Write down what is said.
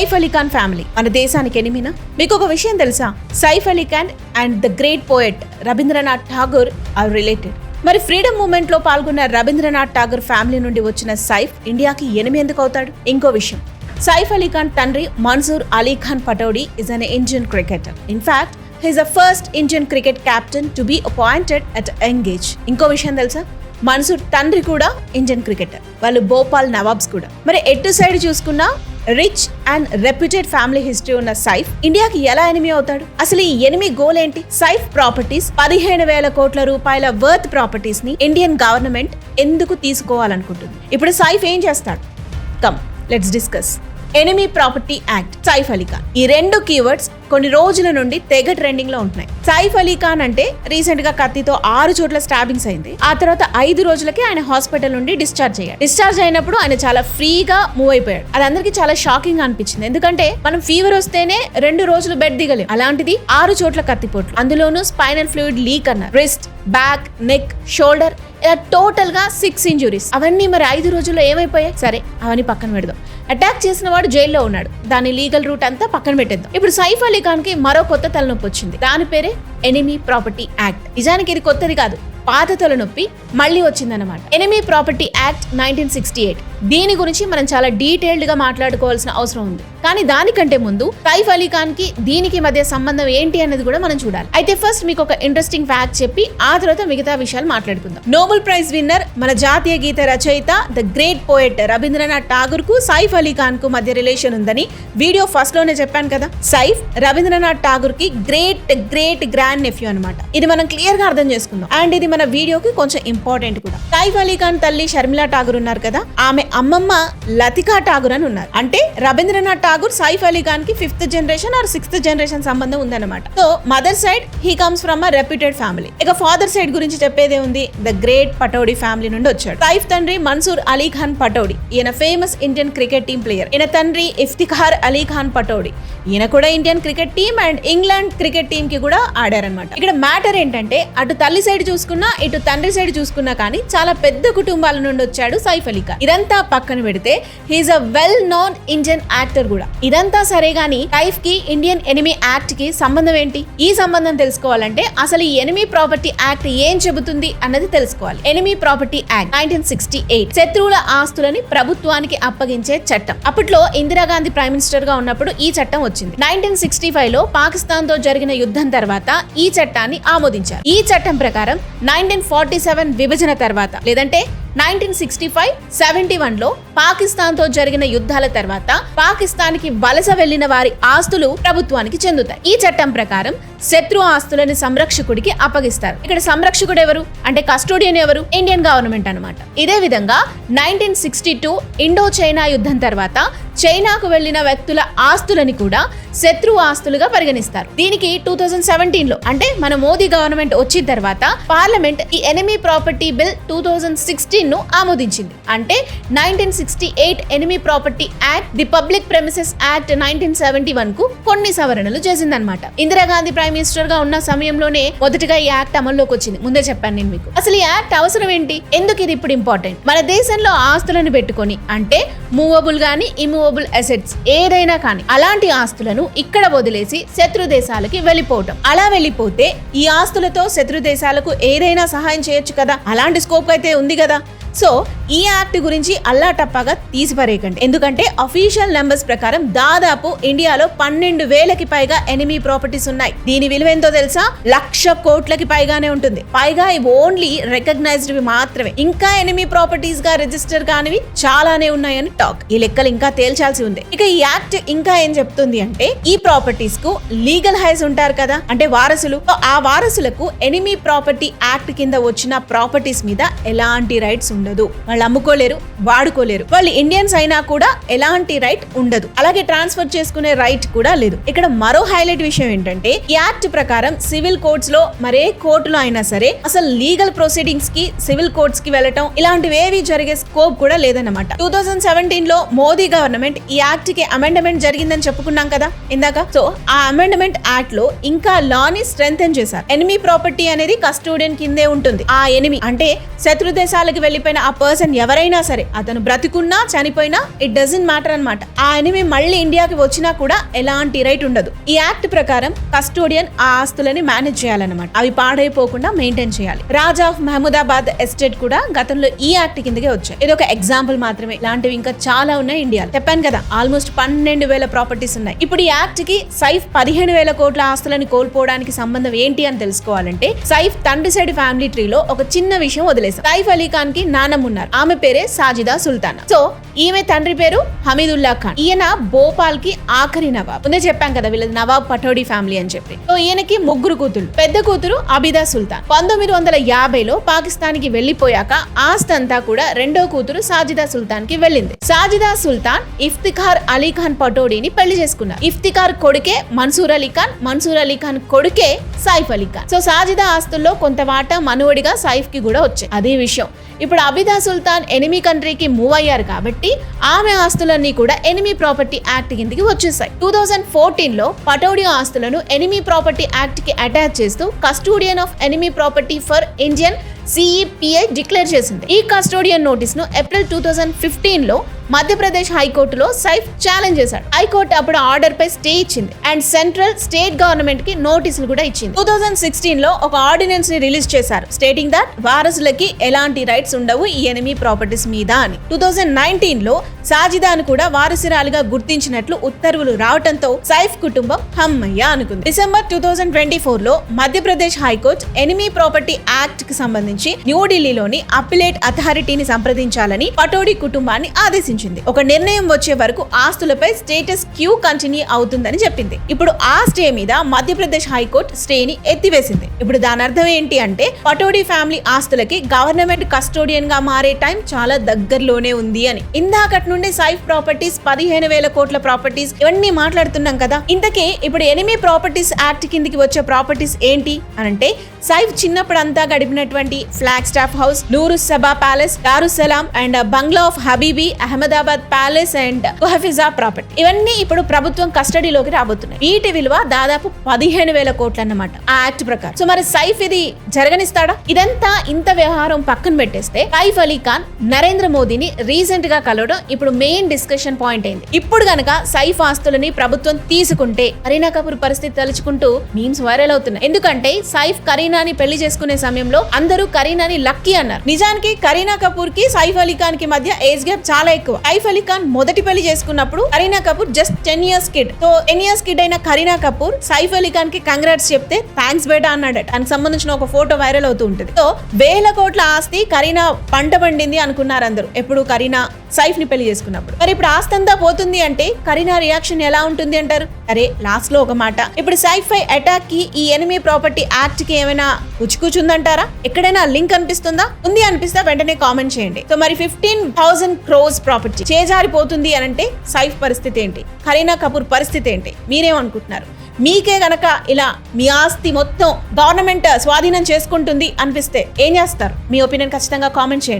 Saif Ali Khan family మన దేశానికి ఎనిమినా? మీకు ఒక విషయం తెలుసా? Saif Ali Khan and the great poet Rabindranath Tagore are related. మరి ఫ్రీడమ్ మూవ్మెంట్లో పాల్గొన్న రవీంద్రనాథ్ ఠాగూర్ ఫ్యామిలీ నుండి వచ్చిన సైఫ్ ఇండియాకి ఎనిమి ఎందుకు అవుతాడు? ఇంకో విషయం. సైఫ్ అలీ ఖాన్ తండ్రి Mansoor Ali Khan Pataudi is an Indian cricketer in fact he's a first Indian cricket captain to be appointed at young ఇంకో విషయం తెలుసా? మన్సూర్ తండ్రి కూడా ఇండియన్ క్రికెటర్ వాళ్ళు భోపాల్ నవాబ్స్ కూడా. మరి ఎటు సైడ్ చూసుకున్నా rich and reputed family history ఉన్న సైఫ్ ఇండియాకి ఎలా ఎనిమి అవుతాడు? అసలు ఈ ఎనిమి గోల్ ఏంటి? సైఫ్ ప్రాపర్టీస్ పదిహేను వేల కోట్ల రూపాయల వర్త్ ప్రాపర్టీస్ని ఇండియన్ గవర్నమెంట్ ఎందుకు తీసుకోవాలనుకుంటుంది? ఇప్పుడు సైఫ్ ఏం చేస్తాడు? Come let's discuss enemy property act Saif Ali Khan ఈ రెండు కీవర్డ్స్ కొన్ని రోజుల నుండి తెగ ట్రెండింగ్లో ఉంటున్నాయి. సైఫ్ అలీ ఖాన్ అంటే రీసెంట్గా కత్తితో ఆరు చోట్ల స్టాబింగ్స్ అయింది. ఆ తర్వాత ఐదు రోజులకి ఆయన హాస్పిటల్ నుండి డిశ్చార్జ్ అయ్యాడు. డిశ్చార్జ్ అయినప్పుడు ఆయన చాలా ఫ్రీగా మూవ్ అయిపోయాడు. అది అందరికి చాలా షాకింగ్ అనిపించింది. ఎందుకంటే మనం ఫీవర్ వస్తేనే రెండు రోజులు బెడ్ దిగలేం. అలాంటిది ఆరు చోట్ల కత్తిపోట్లు అందులోనూ స్పైనల్ ఫ్లూయిడ్ లీక్ అన్నారు రిస్ట్ బ్యాక్ నెక్ షోల్డర్ ఇలా టోటల్గా సిక్స్ ఇంజురీస్ అవన్నీ మరి ఐదు రోజుల్లో ఏమైపోయాయి? సరే అవన్నీ పక్కన పెడదాం. అటాక్ చేసిన వాడు జైల్లో ఉన్నాడు. దాని లీగల్ రూట్ అంతా పక్కన పెట్టేద్దాం. ఇప్పుడు సైఫ్ అలీ ఖాన్కి మరో కొత్త తలనొప్పి వచ్చింది. దాని పేరే ఎనిమీ ప్రాపర్టీ యాక్ట్ నిజానికి ఇది కొత్తది కాదు. పాత తలనొప్పి మళ్ళీ వచ్చిందన్నమాట. Enemy property act nineteen sixty eight దీని గురించి మనం చాలా డీటెయిల్డ్గా మాట్లాడుకోవాల్సిన అవసరం ఉంది. కానీ దానికంటే ముందు సైఫ్ అలీ ఖాన్కి దీనికి మధ్య సంబంధం ఏంటి అనేది కూడా మనం చూడాలి. అయితే ఫస్ట్ మీకు ఒక ఇంట్రెస్టింగ్ ఫ్యాక్ట్ చెప్పి ఆ తర్వాత మిగతా విషయాలు మాట్లాడుకుందాం. నోబెల్ ప్రైజ్ విన్నర్ మన జాతీయ గీత రచయిత ద గ్రేట్ పోయట్ రవీంద్రనాథ్ ఠాగూర్కు సైఫ్ అలీ ఖాన్కు మధ్య రిలేషన్ ఉందని వీడియో ఫస్ట్లోనే చెప్పాను కదా. సైఫ్ రవీంద్రనాథ్ ఠాగూర్కి గ్రేట్ గ్రేట్ గ్రాండ్ నెఫ్యూ అనమాట ఇది మనం క్లియర్గా అర్థం చేసుకుందాం. అండ్ ఇది మన వీడియోకి కొంచెం ఇంపార్టెంట్ కూడా. సైఫ్ అలీ ఖాన్ తల్లి షర్మిలా ఠాగూర్ ఉన్నారు కదా. ఆమె అమ్మమ్మ లతికా ఠాగూర్ అని ఉన్నారు. అంటే Rabindranath Tagore Saif Ali ఖాన్కి fifth generation or sixth generation సంబంధం ఉందన్నమాట. So mother side he comes from a reputed family. ఇక ఫాదర్ సైడ్ గురించి చెప్పేదే ఉంది ద గ్రేట్ పటౌడి ఫ్యామిలీ నుండి వచ్చాడు. సైఫ్ తండ్రి మన్సూర్ అలీ ఖాన్ పటౌడి. ఈయన famous Indian cricket team player. ఈయన తండ్రి ఇఫ్తిఖార్ అలీ ఖాన్ పటౌడి. ఈయన కూడా Indian cricket team and England cricket team కి కూడా ఆడారనమాట ఇక్కడ మ్యాటర్ ఏంటంటే అటు తల్లి సైడ్ చూసుకున్నా ఇటు తండ్రి సైడ్ చూసుకున్నా కానీ చాలా పెద్ద కుటుంబాల నుండి వచ్చాడు సైఫ్ అలీ ఖాన్. ఇదంతా పక్కన పెడితే he's a well known Indian actor కూడా. ఇదంతా సరే గాని లైఫ్కి ఇండియన్ ఎనిమీ యాక్ట్కి సంబంధం ఏంటి? ఈ సంబంధం తెలుసుకోవాలంటే అసలు ఈ ఎనిమీ ప్రాపర్టీ యాక్ట్ ఏం చెబుతుంది అన్నది తెలుసుకోవాలి. Enemy property act nineteen sixty eight శత్రువుల ఆస్తులని ప్రభుత్వానికి అప్పగించే చట్టం. అప్పట్లో ఇందిరాగాంధీ ప్రైమ్ మినిస్టర్గా ఉన్నప్పుడు ఈ చట్టం వచ్చింది. నైన్టీన్ సిక్స్టీ ఫైవ్లో పాకిస్తాన్తో జరిగిన యుద్ధం తర్వాత ఈ చట్టాన్ని ఆమోదించారు. ఈ చట్టం ప్రకారం నైన్టీన్ ఫార్టీ సెవెన్ విభజన తర్వాత లేదంటే నైన్టీన్ సిక్స్టీ ఫైవ్ సెవెంటీ వన్లో పాకిస్తాన్తో జరిగిన యుద్ధాల తర్వాత పాకిస్తాన్కి వలస వెళ్ళిన వారి ఆస్తులు ప్రభుత్వానికి చెందుతాయి. ఈ చట్టం ప్రకారం శత్రు ఆస్తులని సంరక్షకుడికి అప్పగిస్తారు. ఇక్కడ సంరక్షకుడు ఎవరు? అంటే కస్టోడియన్ ఎవరు? ఇండియన్ గవర్నమెంట్ అనమాట ఇదే విధంగా nineteen sixty two Indo China యుద్ధం తర్వాత చైనాకు వెళ్ళిన వ్యక్తుల ఆస్తులని కూడా శత్రు ఆస్తులుగా పరిగణిస్తారు. దీనికి టూ థౌజండ్ సెవెంటీన్లో అంటే మన మోదీ గవర్నమెంట్ వచ్చిన తర్వాత పార్లమెంట్ ఈ enemy property bill two thousand సిక్స్టీన్ను ఆమోదించింది. అంటే nineteen sixty eight enemy property act the public premises act nineteen seventy వన్కు కొన్ని సవరణలు చేసిందనమాట ఇందిరాగాంధీ ప్రైమ్ మినిస్టర్గా ఉన్న సమయంలోనే మొదటిగా ఈ యాక్ట్ అమల్లోకి వచ్చింది. ముందే చెప్పాను నేను మీకు. అసలు ఈ యాక్ట్ అవసరం ఏంటి? ఎందుకు ఇది ఇప్పుడు ఇంపార్టెంట్ మన దేశంలో ఆస్తులను పెట్టుకొని అంటే మూవబుల్ గాని ఇమూవబుల్ అసెట్స్ ఏదైనా కానీ అలాంటి ఆస్తులను ఇక్కడ వదిలేసి శత్రు దేశాలకి వెళ్ళిపోవటం. అలా వెళ్ళిపోతే ఈ ఆస్తులతో శత్రు దేశాలకు ఏదైనా సహాయం చేయొచ్చు కదా? అలాంటి స్కోప్ అయితే ఉంది కదా? సో ఈ యాక్ట్ గురించి అల్లాటప్పగా తీసిపరేయకండి. ఎందుకంటే అఫీషియల్ నెంబర్స్ ప్రకారం దాదాపు ఇండియాలో పన్నెండు వేలకి పైగా ఎనిమీ ప్రాపర్టీస్ ఉన్నాయి. దీని విలువ ఎంతో తెలుసా? లక్ష కోట్లకి పైగానే ఉంటుంది. పైగా ఇవి ఓన్లీ రికగ్నైజ్డ్ మాత్రమే. ఇంకా ఎనిమీ ప్రాపర్టీస్గా రిజిస్టర్ కానివి చాలానే ఉన్నాయని టాక్. ఈ లెక్కలు ఇంకా తేల్చాల్సి ఉంది. ఇక ఈ యాక్ట్ ఇంకా ఏం చెప్తుంది అంటే ఈ ప్రాపర్టీస్కు లీగల్ హైస్ ఉంటారు కదా? అంటే వారసులు. ఆ వారసులకు ఎనిమీ ప్రాపర్టీ యాక్ట్ కింద వచ్చిన ప్రాపర్టీస్ మీద ఎలాంటి రైట్స్ ఉండదు. అమ్ముకోలేరు వాడుకోలేరు. వాళ్ళు ఇండియన్స్ అయినా కూడా ఎలాంటి రైట్ ఉండదు. అలాగే ట్రాన్స్ఫర్ చేసుకునే రైట్ కూడా లేదు. ఇక్కడ మరో హైలైట్ విషయం ఏంటంటే ఈ యాక్ట్ ప్రకారం సివిల్ కోర్ట్స్లో మరే కోర్టులో అయినా సరే అసలు లీగల్ ప్రొసీడింగ్స్కి సివిల్ కోర్ట్స్కి వెళ్ళటం ఇలాంటివి ఏవి జరిగే స్కోప్ కూడా లేదన్నమాట. టూ థౌజండ్ సెవెంటీన్లో మోదీ గవర్నమెంట్ ఈ యాక్ట్కి అమెండ్మెంట్ జరిగిందని చెప్పుకున్నాం కదా ఇందాక? సో ఆ అమెండ్మెంట్ యాక్ట్లో ఇంకా లాని స్ట్రెంగ్ చేశారు. ఎనిమి ప్రాపర్టీ అనేది కస్టోడియన్ కిందే ఉంటుంది. ఆ ఎనిమి అంటే శత్రు దేశాలకు వెళ్ళిపోయిన ఆ పర్సన్ అతను ఎవరైనా సరే అతను బ్రతికున్నా చనిపోయినా ఇట్ డజంట్ మ్యాటర్ అన్నమాట. ఆ ఎనిమి మళ్ళీ ఇండియాకి వచ్చినా కూడా ఎలాంటి రైట్ ఉండదు. ఈ యాక్ట్ ప్రకారం కస్టోడియన్ ఆ ఆస్తులని మేనేజ్ చేయాలన్నమాట. అవి పాడైపోకుండా మెయింటైన్ చేయాలి. రాజా ఆఫ్ మహమూదాబాద్ ఎస్టేట్ కూడా గతంలో ఈ యాక్ట్ కిందకే వచ్చాయి. ఇది ఒక ఎగ్జాంపుల్ మాత్రమే. ఇలాంటివి ఇంకా చాలా ఉన్నాయి ఇండియాలో. చెప్పాను కదా ఆల్మోస్ట్ పన్నెండు వేల ప్రాపర్టీస్ ఉన్నాయి. ఇప్పుడు ఈ యాక్ట్కి సైఫ్ పదిహేను వేల కోట్ల ఆస్తులని కోల్పోవడానికి సంబంధం ఏంటి అని తెలుసుకోవాలంటే సైఫ్ తండ్రి సైడ్ ఫ్యామిలీ ట్రీలో ఒక చిన్న విషయం వదిలేసాం సైఫ్ అలీ ఖాన్కి నానమ్మ ఉన్నారు. ఆమె పేరే సాజిదా సుల్తానా. సో ఈమె తండ్రి పేరు హమీదుల్లా ఖాన్. ఈయన భోపాల్కి ఆఖరి నవాబ్. ముందే చెప్పాం కదా వీళ్ళది నవాబ్ పటోడి ఫ్యామిలీ అని చెప్పి. సో ఈయనకి ముగ్గురు కూతురు పెద్ద కూతురు అబిదా సుల్తాన్. పంతొమ్మిది వందల యాభైలో పాకిస్తాన్కి వెళ్ళిపోయాక ఆస్తి అంతా కూడా రెండో కూతురు సాజిదా సుల్తాన్కి వెళ్ళింది. సాజిదా సుల్తాన్ ఇఫ్తిఖార్ అలీ ఖాన్ పటోడీని పెళ్ళి చేసుకున్నారు. ఇఫ్తిఖార్ కొడుకే మన్సూర్ అలీ ఖాన్ మన్సూర్ అలీ ఖాన్ కొడుకే సైఫ్ అలీ ఖాన్. సో సాజిదా ఆస్తుల్లో కొంత వాటా మనువడిగా సైఫ్కి కూడా వచ్చాయి. అదే విషయం. ఇప్పుడు అబిదా సుల్తాన్ ఎనిమి కంట్రీకి మూవ్ అయ్యారు కాబట్టి ఆమె ఆస్తులన్నీ కూడా ఎనిమి ప్రాపర్టీ యాక్ట్ కిందకి వచ్చేసాయి. టూ థౌజండ్ ఫోర్టీన్లో ఆస్తులను ఎనిమి ప్రాపర్టీ యాక్ట్కి అటాచ్ చేస్తూ custodian of enemy property for Indian CEPI declare చేసింది. ఈ కస్టోడియన్ నోటీస్ను ఏప్రిల్ టూ థౌజండ్ ఫిఫ్టీన్లో మధ్యప్రదేశ్ హైకోర్టులో సైఫ్ ఛాలెంజ్ చేశాడు. హైకోర్టు అప్పుడు ఆర్డర్ పై స్టే ఇచ్చింది. అండ్ సెంట్రల్ స్టేట్ గవర్నమెంట్కి నోటీసులు కూడా ఇచ్చింది. టూ థౌజండ్ సిక్స్టీన్లో ఒక ఆర్డినెన్స్ని రిలీజ్ చేశారు స్టేటింగ్ దట్ వారసులకి ఎలాంటి రైట్స్ ఉండవు ఈ ఎనిమి ప్రాపర్టీస్ మీద అని. టూ థౌజండ్ నైన్టీన్లో సాజిదాను కూడా వారసురాలుగా గుర్తించినట్లు ఉత్తర్వులు రావడంతో సైఫ్ కుటుంబం హమ్మయ్య అనుకుంది. డిసెంబర్ టూ థౌజండ్ ట్వంటీ ఫోర్లో Madhya Pradesh high court enemy property యాక్ట్కి సంబంధించి న్యూఢిల్లీలోని అప్పిలేట్ అథారిటీని సంప్రదించాలని పటోడి కుటుంబాన్ని ఆదేశించారు ప్రకటించింది. ఒక నిర్ణయం వచ్చే వరకు ఆస్తులపై స్టేటస్ క్యూ కంటిన్యూ అవుతుందని చెప్పింది. ఇప్పుడు ఆ స్టే మీద మధ్యప్రదేశ్ హైకోర్టు స్టేని ఎత్తివేసింది. ఇప్పుడు దాని అర్థం ఏంటి అంటే పటోడి ఫ్యామిలీ ఆస్తులకి గవర్నమెంట్ కస్టోడియన్గా మారే టైం చాలా దగ్గరలోనే ఉంది అని. ఇందాకటి నుండి సైఫ్ ప్రాపర్టీస్ పదిహేను వేల కోట్ల ప్రాపర్టీస్ ఇవన్నీ మాట్లాడుతున్నాం కదా. ఇంతకీ ఇప్పుడు ఎనిమి ప్రాపర్టీస్ యాక్ట్ కిందికి వచ్చే ప్రాపర్టీస్ ఏంటి? అనంటే సైఫ్ చిన్నప్పుడు అంతా గడిపినటువంటి flag staff house Noor Sabah palace Dar Us Salam and Bangla of Habibi Ahmad Ahmedabad palace and Hafiza property. ఇవన్నీ ఇప్పుడు ప్రభుత్వం కస్టడీలోకి రాబోతున్నాయి. వీటి విలువ దాదాపు పదిహేను వేల కోట్లు అన్నమాట ఆ యాక్ట్ ప్రకారం. సో మరి సైఫ్ ఇది జరగనిస్తాడా? ఇదంతా ఇంత వ్యవహారం పక్కన పెట్టేస్తే సైఫ్ అలీ ఖాన్ నరేంద్ర మోదీని రీసెంట్గా కలవడం ఇప్పుడు మెయిన్ డిస్కషన్ పాయింట్ అయింది. ఇప్పుడు గనక సైఫ్ ఆస్తులని ప్రభుత్వం తీసుకుంటే కరీనా కపూర్ పరిస్థితి తలుచుకుంటూ మీమ్స్ వైరల్ అవుతున్నాయి. ఎందుకంటే సైఫ్ కరీనాని పెళ్ళి చేసుకునే సమయంలో అందరూ కరీనాని లక్కీ అన్నారు. నిజానికి కరీనా కపూర్కి సైఫ్ అలీ ఖాన్కి మధ్య ఏజ్ గ్యాప్ చాలా ఎక్కువ. సైఫ్ అలీ ఖాన్ మొదటి పెళ్ళి చేసుకున్నప్పుడు Kareena Kapoor just ten years kid so ten years kid అయిన కరీనా కపూర్ సైఫ్ అలీ ఖాన్కి కంగ్రాట్స్ చెప్తే థ్యాంక్స్ బేటా అన్నాడట. దానికి సంబంధించిన ఒక ఫోటో వైరల్ అవుతూ ఉంటుంది. సో వేల కోట్ల ఆస్తి కరీనా పంట పండింది అనుకున్నారు అందరూ. ఎప్పుడు కరీనా సైఫ్ని పెళ్ళి చేసుకున్నప్పుడు. మరి ఇప్పుడు ఆస్తి అంతా పోతుంది అంటే కరీనా రియాక్షన్ ఎలా ఉంటుంది అంటారు? అరే లాస్ట్లో ఒక మాట. ఇప్పుడు సైఫ్ ఫై అటాక్కి ఈ ఎనిమి ప్రాపర్టీ యాక్ట్కి ఏమైనా ఉచ్చుకూచుందంటారా ఎక్కడైనా లింక్ అనిపిస్తుందా? ఉంది అనిపిస్తే వెంటనే కామెంట్ చేయండి. సో మరి ఫిఫ్టీన్ థౌసండ్ క్రోస్ ప్రాపర్టీ చేజారిపోతుంది అని అంటే సైఫ్ పరిస్థితి ఏంటి? కరీనా కపూర్ పరిస్థితి ఏంటి? మీరేమనుకుంటున్నారు? మీకే గనక ఇలా మీ ఆస్తి మొత్తం గవర్నమెంట్ స్వాధీనం చేసుకుంటుంది అనిపిస్తే ఏం చేస్తారు? మీ ఒపీనియన్ ఖచ్చితంగా కామెంట్ చేయండి.